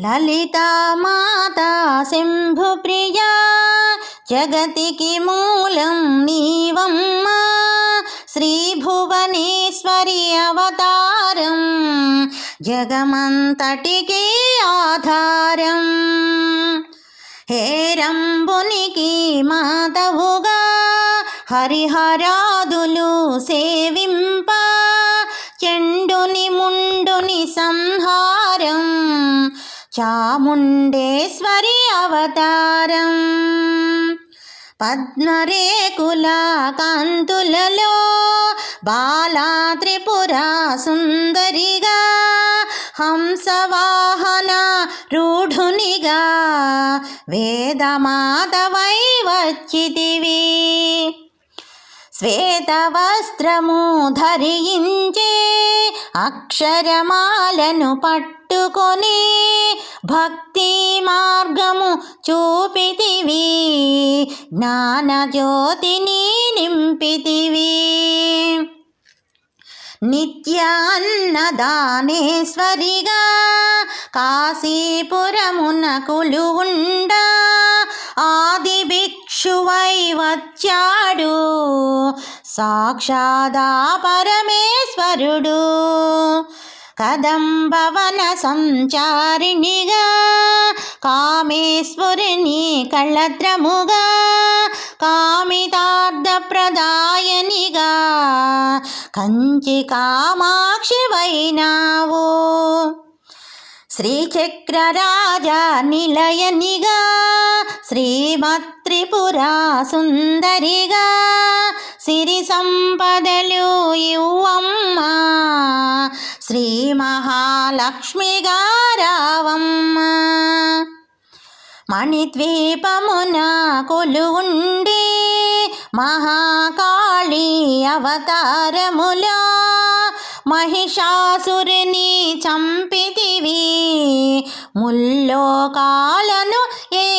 లలితామాతా శంభుప్రియా జగతికి మూలం నీవమ్మ. శ్రీభువనేశ్వరి అవతారం జగమంతటికి ఆధారం. హేరంబునికి మాతవుగా హరిహరాదులు సేవి చాముండేశ్వరి అవతారం. పద్మరేకుల కాంతులలో బాలా త్రిపుర సుందరిగా హంసవాహన రూఢునిగా వేదమాతవై వచ్చితివి. శ్వేతవస్త్రము ధరించే అక్షరమాలను పట్టుకొని భక్తి మార్గము చూపితివి. జ్ఞానజ్యోతిని నింపితివి. నిత్యాన్నదానేశ్వరిగా కాశీపురమున కులుగుండ ఆది భిక్షువై వచ్చాడు. సాక్షాదా పరమేశ్వరుడు. కదంబవన సంచారిణిగా కామేశ్వరిని కామేశ్వరుని కామితార్థ ప్రదాయనిగా కంచి కామాక్షి వైనావు శ్రీచక్రరాజ నిలయనిగా శ్రీమత్రిపురా సుందరిగా సిరి సంపదలు ఇవ్వమ్మ. శ్రీ మహాలక్ష్మిగా రావమ్మ మణిద్వీపమున కొలువుండి మహాకాళి అవతారముల మహిషాసురుని చంపితివి. ముల్లోకాలను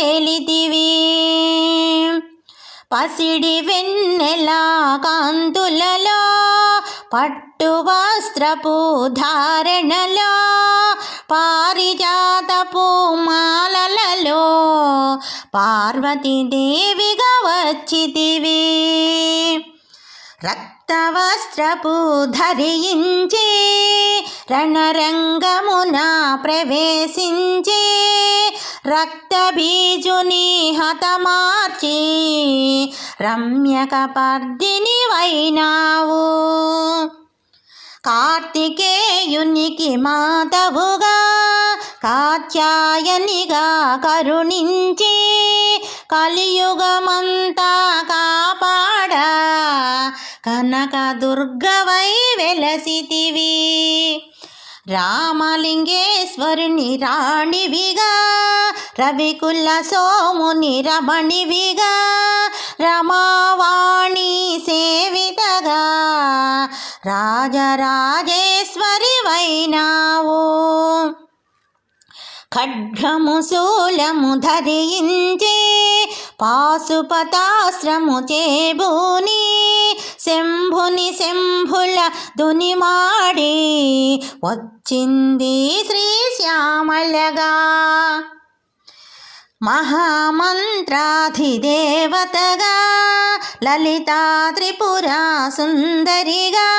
ఏలితివి పసిడి వెన్నెల కాంతులలో పట్టు వస్త్రపు ధారణలో పారిజాతపు మాలలలో పార్వతీదేవిగా వచ్చితివి. రక్తవస్త్రపు ధరించి రణరంగమున ప్రవేశించే రక్తబీజుని హతమార్చి రమ్యక పర్దిని వైనావు కార్తికేయునికి మాతవుగా కాత్యాయనిగా కరుణించి కలియుగమంతా కాపాడ కనక దుర్గవై వెలసితివి. రామలింగేశ్వరుని రాణివిగా రవికుల సోముని రమణివిగా రమావాణి సేవితగా రాజరాజేశ్వరి వైనావు ఖడ్గము శూలము ధరించి పాశుపతాశ్రము చేబూని దునిమాడి వచ్చింది శ్రీ శ్యామలగా. మహామంత్రాధిదేవతగా లలితా త్రిపురా సుందరిగా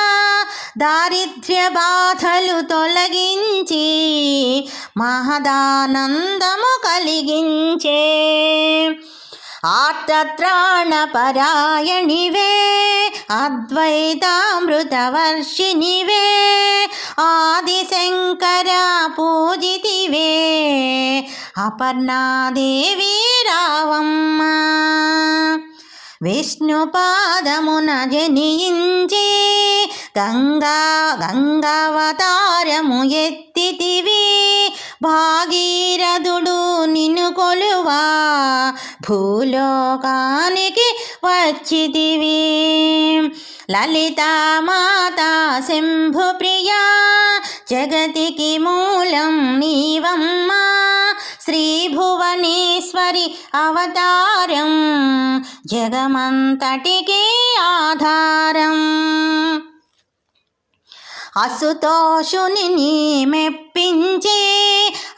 దారిద్ర్య బాధలు తొలగించి మహదానందము కలిగించే ఆర్తత్రాణపరాయణివే అద్వైతామృతవర్షిణివే ఆదిశంకర పూజితివే అపర్ణాదేవి రావమ్మ. విష్ణుపాదమున జనించి గంగా గంగావతారము ఎత్తితివి భాగీరథుడు నిన్ను కొలువా భూలోకానికి వచ్చితివి లలితామాతా శంభుప్రియా జగతికి మూలం నీవమ్మా. శ్రీ భువనేశ్వరి అవతారం జగమంతటికి ఆధారం. అసుతోషుని నీ మెప్పించి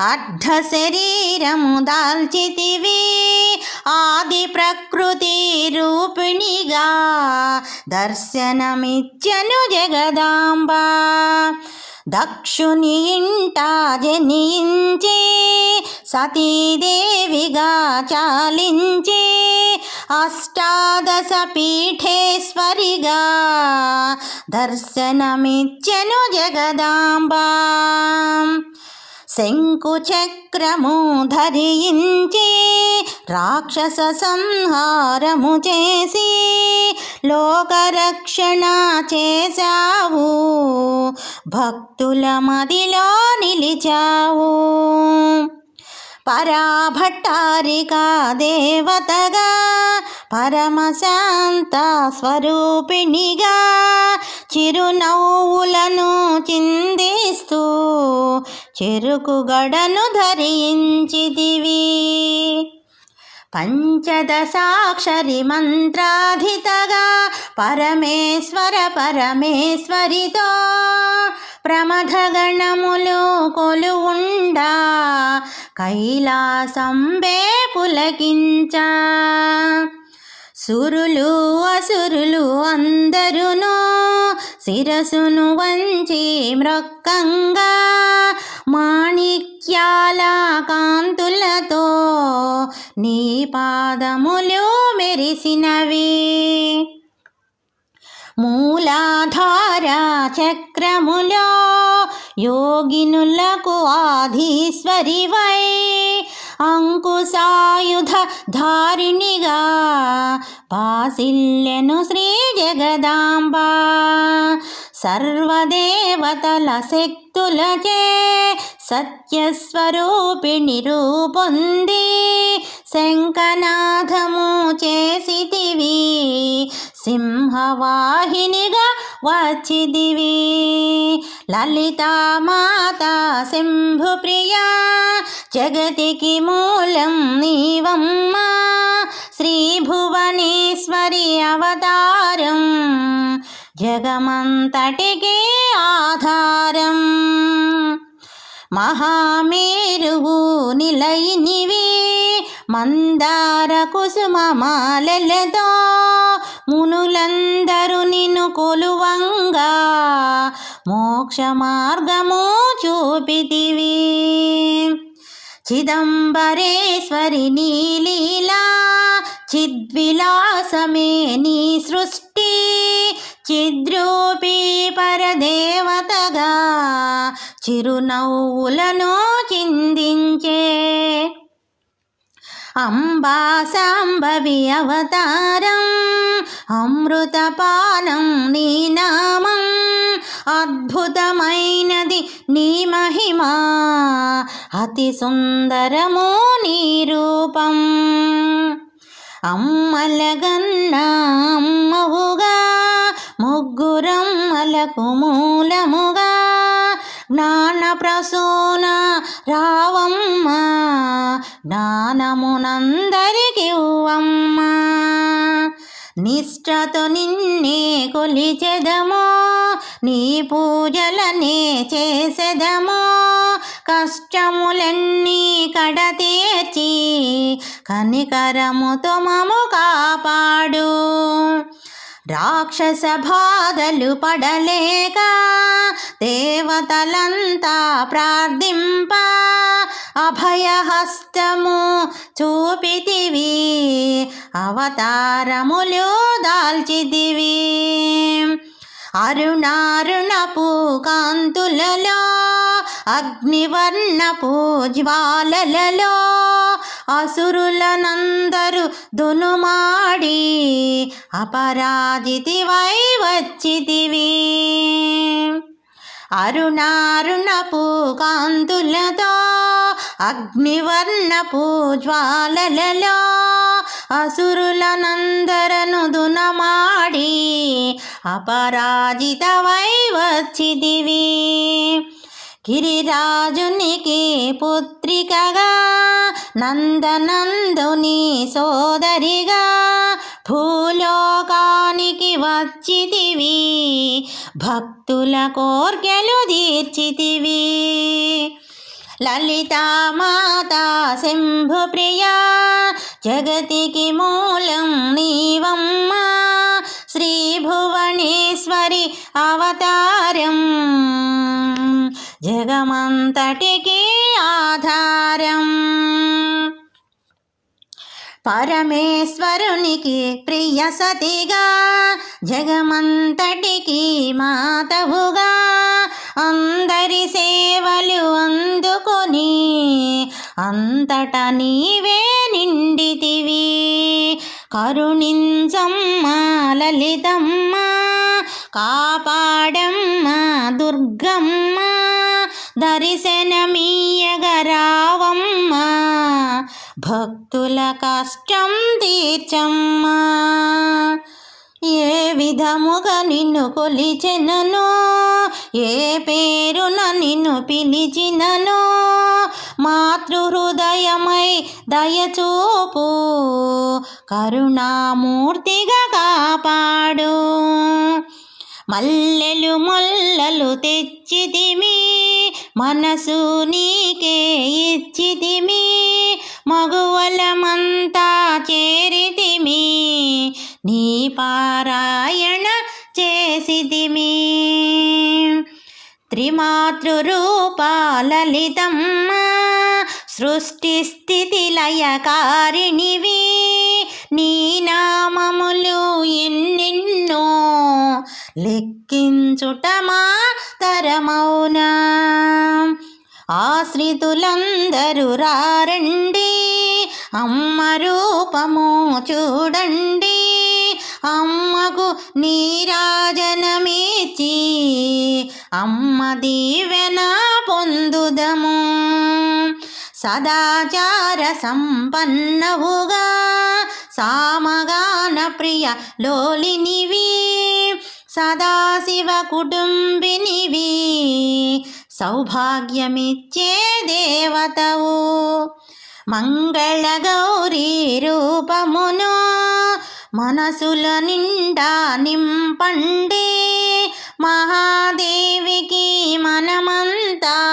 అర్ధ శరీరము దాల్చితివి. ఆది ప్రకృతి రూపిణిగా దర్శనమిచ్చను జగదాంబ. దక్షుని ఇంట జనించి సతీదేవిగా చాలించి అష్టాదశ పీఠేశ్వరిగా దర్శనమిచ్చను జగదాంబ. శంకు చక్రము ధరించి రాక్షస సంహారము చేసి లోకరక్షణ చేశావు. భక్తుల మదిలో నిలిచావు. పరాభట్టారికా దేవతగా పరమశాంత స్వరూపిణిగా చిరునవ్వులను చిందిస్తూ చెరుకు గడను ధరించిదివి. పంచదశాక్షరి మంత్రాధితగా పరమేశ్వర పరమేశ్వరితో ప్రమథగణములు కొలువుండా కైలాసంబే పులకించ. సురులు అసురులు అందరును శిరసును వంచి మృక్కంగా మాణిక్యాల కాంతులతో నీ పాదములు మెరిసినవి. మూలాధార చక్రములో యోగినులకు ఆధీశ్వరివై అంకుశాయుధ ధారిణిగా పాసిల్లెను శ్రీ జగదాంబ. సర్వదేవతల శక్తులచే సత్యస్వరూపిణి రూపొంది శంకనాథము చేసితివి సింహవాహినిగా వచ్చిదివి. లలితామాత శంభుప్రియా జగతికి మూలం నీవమ్మా. శ్రీభువనేశ్వరి అవతారం జగమంతటికి ఆధారం. మహామేరువు నిలయినివి మందార కుసుమమాలలతో మునులందరూ నిన్ను కొలువంగా మోక్ష మార్గము చూపితివి. చిదంబరేశ్వరి నీలీలా చిద్విలాసమే నీ సృష్టి చిద్రూపీ పరదేవతగా చిరునవ్వులను చిందించే అంబా సాంబవి అవతారం అమృతపానం నీ నామం అద్భుతమైనది నీ మహిమా అతి సుందరము నీ రూపం. అమ్మలగన్నా అమ్మవుగా ముగ్గురమ్మలకు మూలముగా జ్ఞాన ప్రసూన రావమ్మ జ్ఞానమునందరికి నిష్టతో నిన్నే కొలిచెదము? నీ పూజలనే చేసెదము? కష్టములన్నీ కడతీర్చి కనికరముతో మము కాపాడు. రాక్షస బాధలు పడలేక దేవతలంతా ప్రార్థింప. అభయహస్తము చూపితివి అవతారములు దాల్చిదివి అరుణారుణపు కాంతులలో అగ్నివర్ణపు జ్వాలలలో అసురులనందరు దునుమాడి అపరాజితివై వచ్చితివి. అరుణారుణపు కాంతులతో అగ్నివర్ణపు జ్వాలలలో అసురులనందరను దునమాడి అపరాజితవై వచ్చిదివి గిరిరాజునికి పుత్రికగా నందనందుని సోదరిగా భూలోకానికి వచ్చితివి. భక్తుల కోర్కెలు తీర్చితివి. లలితామాతా శంభు ప్రియా జగతికి మూలం నీవమ్మా శ్రీ భువనేశ్వరి అవతారం. జగమంతటికి ఆధారం. పరమేశ్వరునికి ప్రియ సతిగా జగమంతటికి మాతవుగా అంతట నీవే నిండితివి. కరుణించమ్మ లలితమ్మ కాపాడమ్మ దుర్గమ్మ దర్శనమీయగరావమ్మ భక్తుల కష్టం తీర్చమ్మా. ఏ విధముగా నిన్ను కొలిచెనను ఏ పేరున నిన్ను పిలిచినను మాతృహృదయమై దయచూపు. కరుణామూర్తిగా కాపాడు. మల్లెలు మొల్లలు తెచ్చితిమి. మనసు నీకే ఇచ్చితిమి. మగువలమంతా చేరితిమి. నీ పారాయణ చేసితిమి. త్రిమాతృరూపాలలితం సృష్టి స్థితి లయకారిణివి. నీ నామములు ఎన్నెన్నో లెక్కించుటమా తరమౌనా. ఆశ్రితులందరూ రారండి అమ్మ రూపము చూడండి. అమ్మకు నీరాజనమేచి అమ్మ దీవెన పొందుదము. సదాచార సంపన్నవుగా సామగాన ప్రియ లోలినివి సదాశివ కుటుంబినివి సౌభాగ్యమిచ్చే దేవతవు. మంగళగౌరీ రూపమును మనసుల నిండా నింపండి. మహాదేవికి మనమంతా